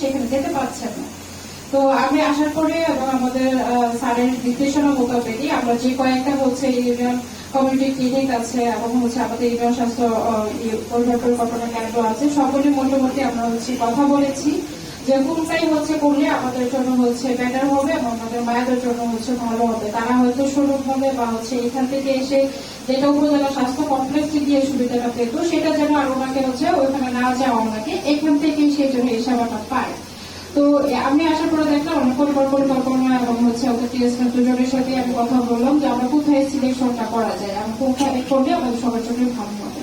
সেখানে যেতে পারছেন না। তো আমি আসার পরে এবং আমাদের স্যারের নির্দেশনা মোতাবেকই আমরা যে কয়েকটা হচ্ছে ইউনিয়ন কমিউনিটি ক্লিনিক আছে এবং হচ্ছে আমাদের ইউনিয়ন স্বাস্থ্য ইয়ে, পরিকল্পনা কেন্দ্র আছে সকলে মোটামুটি আমরা হচ্ছে কথা বলেছি। যে কোনটাই হচ্ছে করলে আমাদের জন্য হচ্ছে বেটার হবে এবং আমাদের মায়েদের জন্য হচ্ছে ভালো হবে। তারা হয়তো সুলভ হবে বা হচ্ছে এখান থেকে এসে যেটা উপজেলা স্বাস্থ্য কমপ্লেক্সে গিয়ে সুবিধাটা পেত সেটা যেন আর ওনাকে হচ্ছে ওইখানে না যাওয়া ওনাকে এখান থেকে সেই জন্য এই সেবাটা পায় তো আমি আশা করে দেখলাম পরিবার পরিকল্পনা, এবং হচ্ছে ওদের টিএসএম দুজনের সাথে আমি কথা বললাম যে আমরা কোথায় সিলেকশনটা করা যায় আমরা কোথায় করলে আমাদের সবার জন্য ভালো হবে।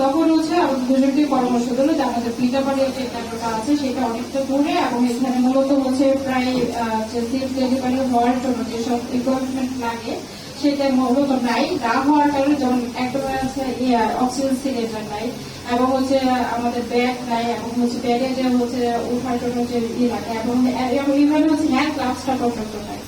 তখন হচ্ছে দুজনকে পরামর্শ দিল যে আমাদের পিঠাপাড়ি যে কেন্দ্রটা আছে সেটা অনেকটা দূরে, এবং এখানে মূলত হচ্ছে প্রায় যে ডেলিভারি হওয়ার জন্য যেসব ইকুইপমেন্ট লাগে সেটা মূলত নাই না হওয়ার কারণে যেমন ইয়ে, অক্সিজেন সিলিন্ডার নাই এবং হচ্ছে আমাদের ব্যাগ নাই এবং হচ্ছে ব্যাগে যে হচ্ছে উঠার জন্য যে ইয়ে লাগে এবং হচ্ছে পর্যন্ত নাই।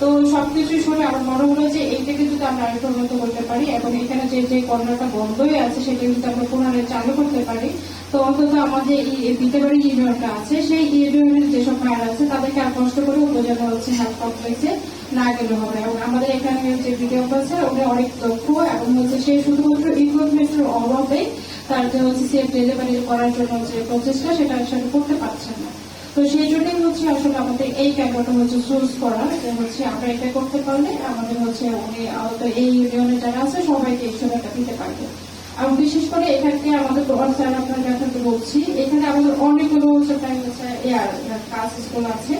তো সবকিছু শুনে আমার মনে হলো যে এইটাকে যদি আমরা আরেকটু উন্নত করতে পারি এবং এখানে যে যে কর্নারটা বন্ধ হয়ে আছে সেটা যদি আমরা পুনরায় চালু করতে পারি তো অন্তত আমাদের এই বিতেবাড়ি ইউনিয়নটা আছে সেই ইউনিয়নের যেসব মায়ের আছে তাদেরকে আর কষ্ট করে উপজেলা হচ্ছে হেলথ কমপ্লেক্সে না গেলে হবে। এবং আমাদের এখানে যে ভিডিও আছে উনি অনেক দক্ষ এবং হচ্ছে সে শুধুমাত্র ইকুইপমেন্টের অভাবে তার যে হচ্ছে সেফ ডেলিভারি করার জন্য যে প্রচেষ্টা, সেটা আসলে করতে পারছেন না। তো সেই জন্যই হচ্ছে আসলে আমাদের এই ক্যাম্পটা হচ্ছে চুজ করা, যে হচ্ছে আমরা এটা করতে পারলে আমাদের হচ্ছে উনি এই ইউনিয়নে যারা আছে, সবাইকে এই সেবাটা দিতে পারবে। এবং বিশেষ করে এখানে আমাদের স্যার আপনার ব্যাপারটা বলছি, এখানে আমাদের অনেকগুলো হচ্ছে প্রায় হচ্ছে স্কুল আছে।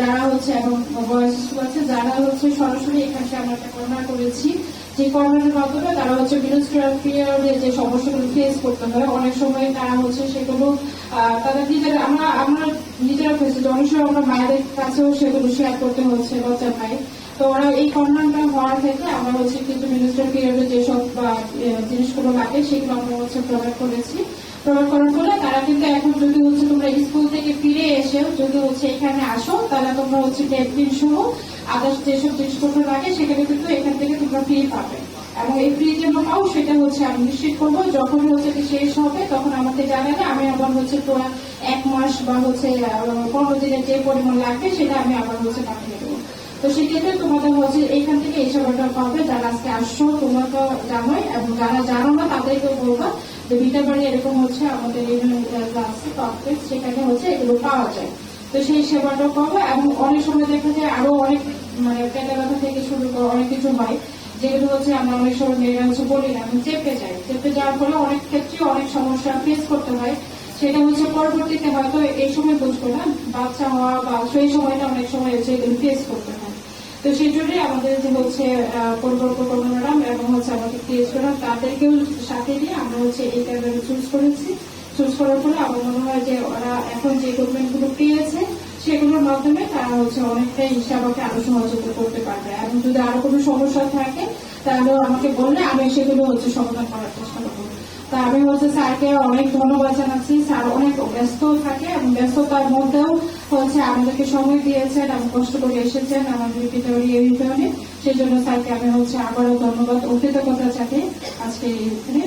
যারা হচ্ছে এবং বয়স স্কুল আছে, যারা হচ্ছে সরাসরি এখানে আমরা একটা করোনা করেছি। যে কর্ণার মাধ্যমে তারা হচ্ছে বিরোধীরা যে সমস্যাগুলো ফেস করতে হয়, অনেক সময় তারা হচ্ছে সেগুলো তাদের নিজেরা, আমরা আমরা নিজেরা ফেস অনেক সময় আমরা মায়েদের কাছেও সেগুলো শেয়ার করতে হচ্ছে লজ্জা পাই তো ওরা এই কর্নারটা হওয়ার থেকে আমরা হচ্ছে কিন্তু মিনিস্টার পিরিয়ডে যেসব জিনিসগুলো লাগে, সেগুলো আমরা হচ্ছে প্রোভাইড করেছি। প্রোভাইড করার ফলে তারা কিন্তু এখন যদি হচ্ছে তোমরা স্কুল থেকে ফিরে এসেও যদি হচ্ছে এখানে আসো, তাহলে তোমরা হচ্ছে টেপকিন সহ আদার্স যেসব জিনিসপত্র লাগে সেখানে কিন্তু এখান থেকে তোমরা ফ্রি পাবে। এবং এই ফ্রি যে পাও সেটা হচ্ছে আমি নিশ্চিত করব যখন হচ্ছে শেষ হবে, তখন আমাকে জানালে আমি আবার হচ্ছে পুরো এক মাস বা হচ্ছে পনেরো দিনের যে পরিমাণ লাগবে, সেটা আমি আবার হচ্ছে পাঠিয়ে দেবো। তো সেক্ষেত্রে তোমাদের হচ্ছে এখান থেকে এই সেবাটা পাবে। যারা আজকে আসছো, তোমরা তো জানোই, এবং যারা জানো না তাদেরকে বলব যে বিটাবাড়ি এরকম হচ্ছে, আমাদের আছে কমপ্লেক্স সেখানে হচ্ছে এগুলো পাওয়া যায়। তো সেই সেবাটা পাবো, এবং অনেক সময় দেখা যায় আরও অনেক মানে পেটে ব্যথা থেকে শুরু করে অনেক কিছু হয়। যেগুলো হচ্ছে আমরা অনেক সময় মেয়েরা হচ্ছে বলি না, আমি চেপে যাই। চেপে যাওয়ার ফলে অনেক ক্ষেত্রে অনেক সমস্যা ফেস করতে হয়। সেটা হচ্ছে পরবর্তীতে হয়তো এই সময় বুঝব না, বাচ্চা হওয়া বা সেই সময়টা অনেক সময় হচ্ছে এগুলো ফেস করতে হয়। তো সেই জন্যই আমাদের যে হচ্ছে পরিকল্পনা ম্যাডাম এবং হচ্ছে আমাদের ম্যাডাম তাদেরকেও সাথে নিয়ে আমরা হচ্ছে এই ক্যামেরা চুজ করেছি। চুজ করার ফলে আমার মনে হয় যে ওরা এখন যে ডকুমেন্টগুলো পেয়েছে, সেগুলোর মাধ্যমে তারা হচ্ছে অনেকটাই হিসাবকে আরও সহযোগিতা করতে পারবে। এবং যদি আরও কোনো সমস্যা থাকে, তাহলে আমাকে বললে আমি সেগুলো হচ্ছে সমাধান করার চেষ্টা করব। তা আমি হচ্ছে স্যারকে অনেক ধন্যবাদ জানাচ্ছি। স্যার অনেক ব্যস্ত থাকে এবং ব্যস্ততার মধ্যেও হচ্ছে আমাদেরকে সময় দিয়েছেন এবং কষ্ট করে এসেছেন আমাদের ভিতরে, এই কারণে সেই জন্য স্যারকে আমি হচ্ছে আবারও ধন্যবাদ ও কৃতজ্ঞতা চাকে আজকে এখানে